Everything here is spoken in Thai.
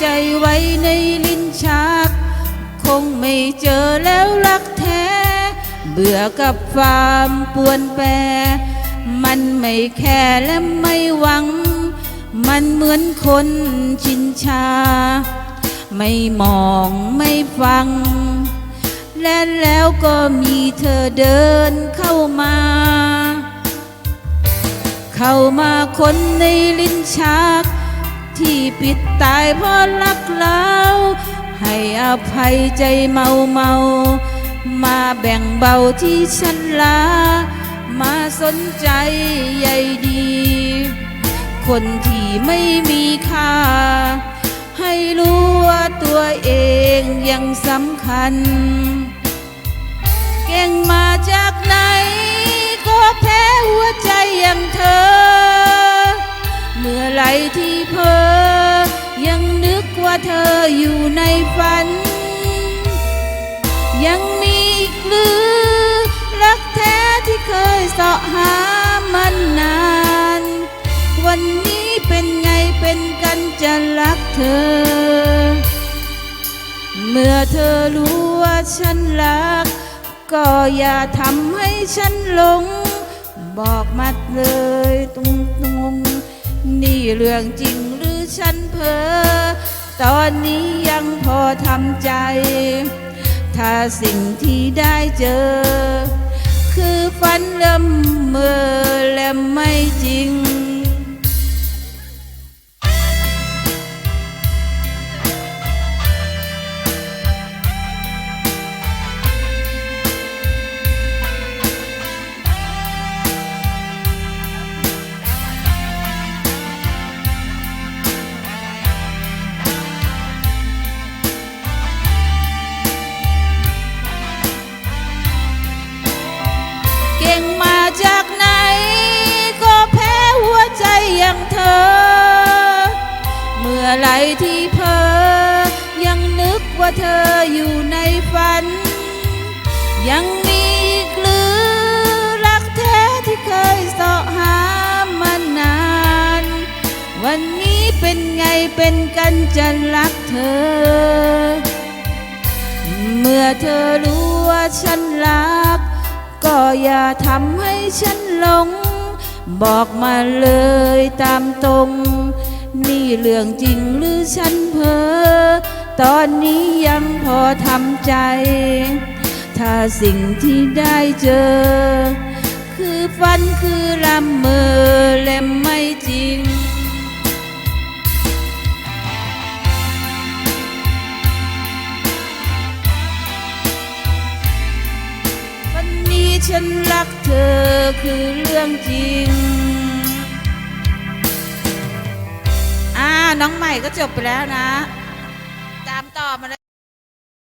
ใจไว้ในลิ้นชัก คงไม่เจอแล้วรักแท้ เบื่อกับความปวนแปร มันไม่แค่และไม่หวัง มันเหมือนคนชินชา ไม่มองไม่ฟัง และแล้วก็มีเธอเดินเข้ามา เข้ามาคนในลิ้นชัก ที่ปิดตายเพราะรักเราให้อภัยใจเมาเมา มาแบ่งเบาที่ฉันลา มาสนใจใยดี คนที่ไม่มีค่า ให้รู้ว่าตัวเองยังสำคัญ เก่งมาจากไหน ก็แพ้หัวใจอย่างเธอ เมื่อไรที่เพอยังนึกว่า เธออยู่ในฝัน ยังมีอีกหรือรักแท้ที่เคยเสาะหามันนาน วันนี้เป็นไงเป็นกันจะรักเธอ เมื่อเธอรู้ว่าฉันรัก ก็อย่าทำให้ฉันหลง บอกมาเลยตรงๆนี่เรื่องจริงหรือฉันเพ้อ ตอนนี้ยังพอทำใจ ถ้าสิ่งที่ได้เจอ ที่เพอยังนึกว่าเธออยู่ในฝัน ยังมีอีกหรือรักแท้ที่เคยเสาะหามานาน วันนี้เป็นไงเป็นกันจะรักเธอ เมื่อเธอรู้ว่าฉันรัก ก็อย่าทำให้ฉันหลง บอกมาเลยตามตรง นี่เรื่องจริงหรือฉันเพ้อตอนนี้ยังพอทำใจ ถ้าสิ่งที่ได้เจอ คือฝันคือลำเมอและไม่จริงวันนี้ฉันรักเธอคือเรื่องจริง น้องใหม่ก็จบไปแล้วนะ ตามต่อมาเลย